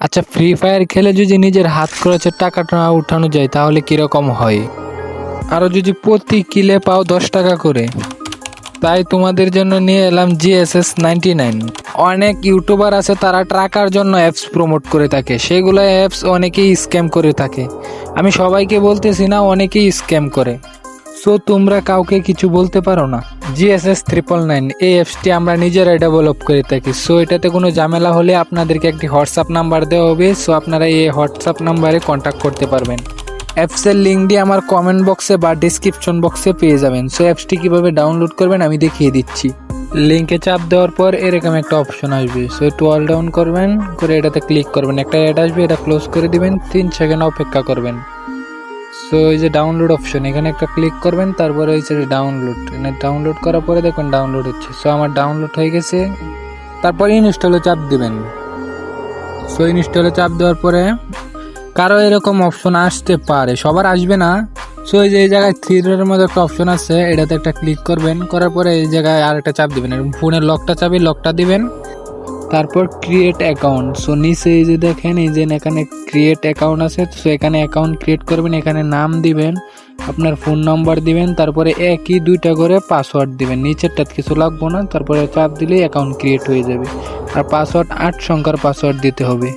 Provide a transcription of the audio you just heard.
আচ্ছা free fire খেলে যদি নিজের হাত খরচের টাকাটা উঠানো যায়, তাহলে কীরকম হয়? আরও যদি প্রতি কিলে পাও দশ টাকা করে, তাই তোমাদের জন্য নিয়ে এলাম জিএসএস নাইনটি নাইন অনেক ইউটিউবার আছে, তারা টাকার জন্য অ্যাপস প্রমোট করে থাকে। সেগুলো অ্যাপস অনেকেই স্ক্যাম করে থাকে। আমি সবাইকে বলতেছি না, অনেকেই স্ক্যাম করে। সো তোমরা কাউকে কিছু বলতে পারো না? জিএসএস ট্রিপল নাইন এই অ্যাপসটি আমরা নিজেরাই ডেভেলপ করে থাকি। সো এটাতে কোনো ঝামেলা হলে আপনাদেরকে একটি হোয়াটসঅ্যাপ নাম্বার দেওয়া হবে। সো আপনারা এই হোয়াটসঅ্যাপ নাম্বারে কন্ট্যাক্ট করতে পারবেন। অ্যাপসের লিঙ্কটি আমার কমেন্ট বক্সে বা ডিসক্রিপশন বক্সে পেয়ে যাবেন। সো অ্যাপসটি কীভাবে ডাউনলোড করবেন আমি দেখিয়ে দিচ্ছি। লিঙ্কে চাপ দেওয়ার পর এরকম একটা অপশন আসবে। সো একটু অল ডাউন করবেন, করে এটাতে ক্লিক করবেন। একটা অ্যাড আসবে, এটা ক্লোজ করে দিবেন। তিন সেকেন্ড অপেক্ষা করবেন। সো এই যে ডাউনলোড অপশন এখানে একটা ক্লিক করবেন, তারপরে হচ্ছে ডাউনলোড ডাউনলোড করার পরে দেখুন ডাউনলোড হচ্ছে। সো আমার ডাউনলোড হয়ে গেছে। তারপরে ইনস্টলে চাপ দিবেন। সো ইনস্টলে চাপ দেওয়ার পরে কারও এরকম অপশন আসতে পারে, সবার আসবে না। সো এই যে, এই জায়গায় থ্রিডের মধ্যে একটা অপশন আছে, এটাতে একটা ক্লিক করবেন, করার পরে এই জায়গায় আর একটা চাপ দিবেন। ফোনের লকটা চাবি লকটা দিবেন। তারপর ক্রিয়েট অ্যাকাউন্ট সো নিচে এই যে দেখেন, এই যে এখানে ক্রিয়েট অ্যাকাউন্ট আছে সো এখানে অ্যাকাউন্ট ক্রিয়েট করবেন, এখানে নাম দিবেন, আপনার ফোন নাম্বার দিবেন, তারপরে একই দুইটা করে পাসওয়ার্ড দিবেন। নিচেরটা কিছু লাগবো না, তারপরে চাপ দিলেই অ্যাকাউন্ট ক্রিয়েট হয়ে যাবে। আর পাসওয়ার্ড আট সংখ্যার পাসওয়ার্ড দিতে হবে।